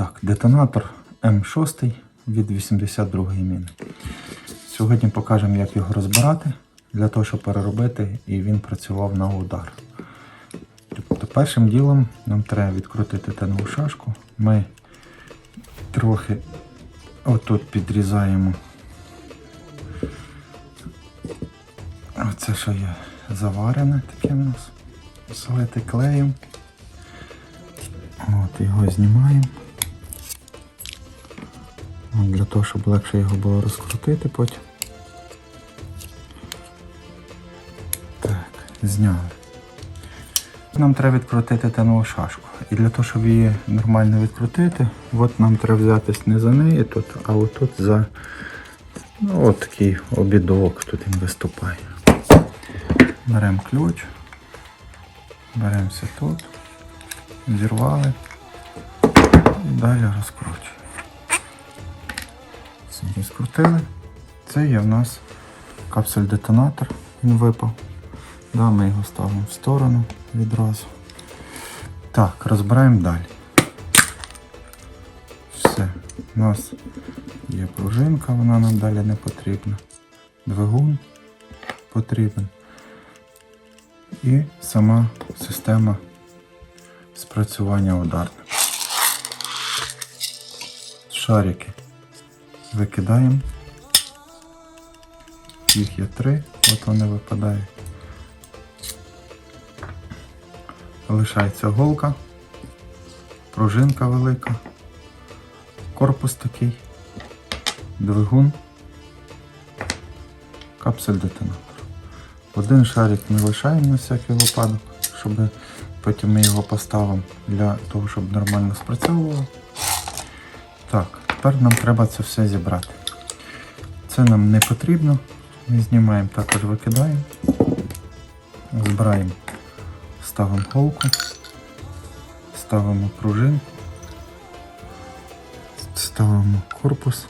Так, детонатор М6 від 82 міни. Сьогодні покажемо, як його розбирати, для того, щоб переробити і він працював на удар. Тобто першим ділом нам треба відкрутити тенову шашку. Ми трохи отут підрізаємо. Оце що є заварене таке в нас. Залите клеєм. От, його знімаємо. Того, щоб легше його було розкрутити потім. Так, зняли. Нам треба відкрутити тенову шашку. І для того, щоб її нормально відкрутити, от нам треба взятись не за неї тут, а отут за ну, от такий обідок тут він виступає. Беремо ключ, беремося тут, зірвали і далі розкручуємо. Все, розкрутили. Це є в нас капсуль-детонатор, він випав. Да, ми його ставимо в сторону відразу. Так, розбираємо далі. Все, у нас є пружинка, вона нам далі не потрібна. Двигун потрібен. І сама система спрацювання ударника. Шарики викидаємо. Їх є три, от вони випадають. Лишається голка, пружинка велика, корпус такий, двигун, капсель детонатор. Один шарик ми лишаємо на всякий випадок, щоб потім ми його поставимо для того, щоб нормально спрацьовувало. Так, тепер нам треба це все зібрати. Це нам не потрібно. Ми знімаємо, також викидаємо, збираємо, ставимо голку, ставимо пружинку, ставимо корпус.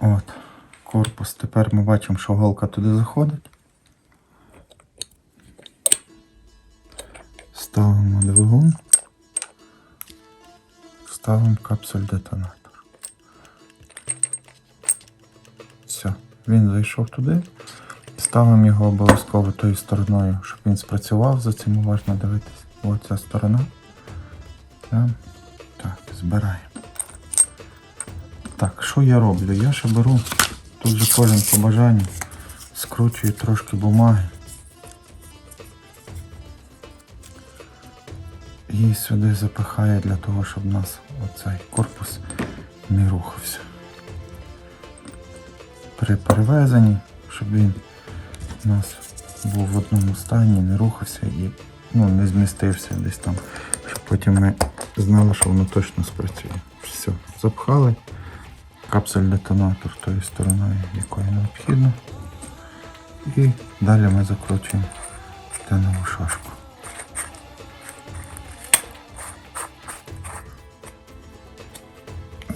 От, корпус. Тепер ми бачимо, що голка туди заходить. Двигун. Ставимо капсуль детонатор. Все, він зайшов туди. Ставимо його обов'язково тою стороною, щоб він спрацював. За цим уважно дивитися. Ось ця сторона. Так, збираємо. Так, що я роблю? Я ще беру, тут же кожен по бажанню, скручую трошки бумаги. І сюди запихаю для того, щоб у нас оцей корпус не рухався. При перевезенні, щоб він у нас був в одному стані, не рухався і ну, не змістився десь там, щоб потім ми знали, що воно точно спрацює. Все, запхали капсуль детонатор тою стороною, якою необхідно. І далі ми закручуємо тенову шашку.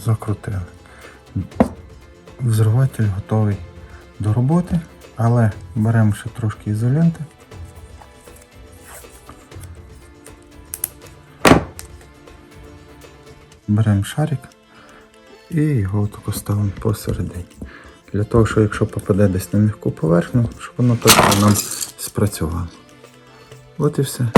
Закрутили. Взриватель готовий до роботи, але беремо ще трошки ізоленти. Беремо шарик і його тако ставимо посередині. Для того, що якщо попаде десь на м'яку поверхню, щоб воно точно нам спрацювало. От і все.